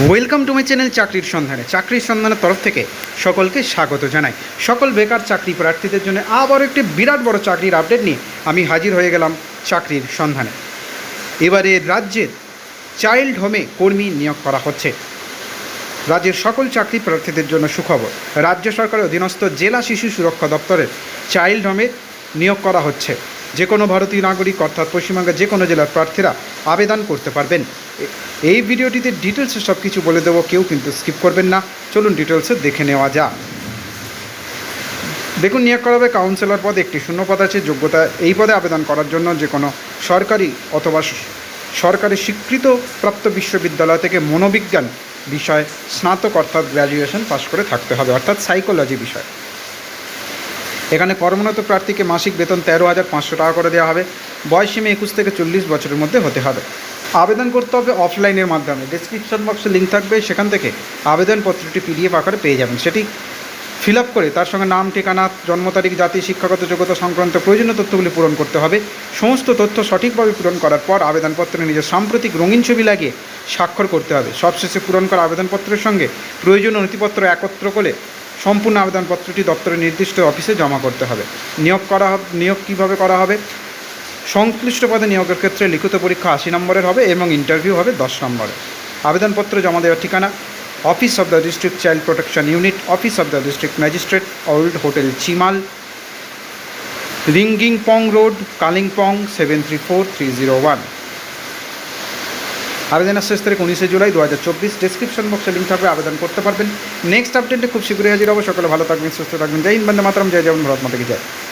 Welcome to my channel চাকরির সন্ধানে চাকরির সন্ধানের তরফ থেকে সকলকে স্বাগত জানাই। সকল বেকার চাকরি প্রার্থীদের জন্য আবারও একটি বিরাট বড় চাকরির আপডেট নিয়ে আমি হাজির হয়ে গেলাম চাকরির সন্ধানে। এবারে রাজ্যের চাইল্ড হোমে কর্মী নিয়োগ করা হচ্ছে। রাজ্যের সকল চাকরি প্রার্থীদের জন্য সুখবর। রাজ্য সরকারের অধীনস্থ জেলা শিশু সুরক্ষা দপ্তরের চাইল্ড হোমে নিয়োগ করা হচ্ছে। যে কোনো ভারতীয় নাগরিক, অর্থাৎ পশ্চিমবঙ্গের যে কোনো জেলার প্রার্থীরা আবেদন করতে পারবেন। এই ভিডিওটিতে ডিটেলসে সব কিছু বলে দেবো, কেউ কিন্তু স্কিপ করবেন না। চলুন ডিটেলসে দেখে নেওয়া যাক। দেখুন, নিয়োগ করা হবে কাউন্সিলর পদে একটি শূন্য পদ আছে। যোগ্যতা, এই পদে আবেদন করার জন্য যে কোনো সরকারি অথবা সরকারি স্বীকৃত প্রাপ্ত বিশ্ববিদ্যালয় থেকে মনোবিজ্ঞান বিষয়ে স্নাতক, অর্থাৎ গ্র্যাজুয়েশন পাশ করে থাকতে হবে, অর্থাৎ সাইকোলজি বিষয়। এখানে কর্মরত প্রার্থীকে মাসিক বেতন তেরো হাজার পাঁচশো টাকা করে দেওয়া হবে। বয়সীমা একুশ থেকে চল্লিশ বছরের মধ্যে হতে হবে। আবেদন করতে হবে অফলাইনের মাধ্যমে। ডিসক্রিপশন বক্সে লিঙ্ক থাকবে। সেখান থেকে আবেদনপত্রটি পিডিএফ আকারে পেয়ে যাবেন। সেটি ফিল আপ করে তার সঙ্গে নাম, ঠিকানা, জন্ম তারিখ, জাতি, শিক্ষাগত যোগ্যতা সংক্রান্ত প্রয়োজনীয় তথ্যগুলি পূরণ করতে হবে। সমস্ত তথ্য সঠিকভাবে পূরণ করার পর আবেদনপত্রে নিজের সাম্প্রতিক রঙিন ছবি লাগিয়ে স্বাক্ষর করতে হবে। সবশেষে পূরণ করা আবেদনপত্রের সঙ্গে প্রয়োজনীয় নথিপত্র একত্র করে সম্পূর্ণ আবেদনপত্রটি দপ্তরের নির্দিষ্ট অফিসে জমা করতে হবে। নিয়োগ করা নিয়োগ কীভাবে করা হবে? সংশ্লিষ্ট পদে নিয়োগের ক্ষেত্রে লিখিত পরীক্ষা আশি নম্বরের হবে এবং ইন্টারভিউ হবে দশ নম্বরের। আবেদনপত্র জমা দেওয়ার ঠিকানা office of the district child protection unit office of the district magistrate old hotel Chimal Rinkingpong road Kalimpong seven three four three zero one আবেদনের শেষ তারিখ উনিশে জুলাই দু হাজার চব্বিশ ডিসক্রিপশন বক্সে লিঙ্ক থাকবে, আবেদন করতে পারবেন। নেক্সট আপডেটে খুব শীঘ্রই হাজির হব। সকলে ভালো থাকবেন, সুস্থ থাকবেন। জয় হিন্দ বন্দে মাতরম, জয় যেমন ভারত মাতাকে জয়।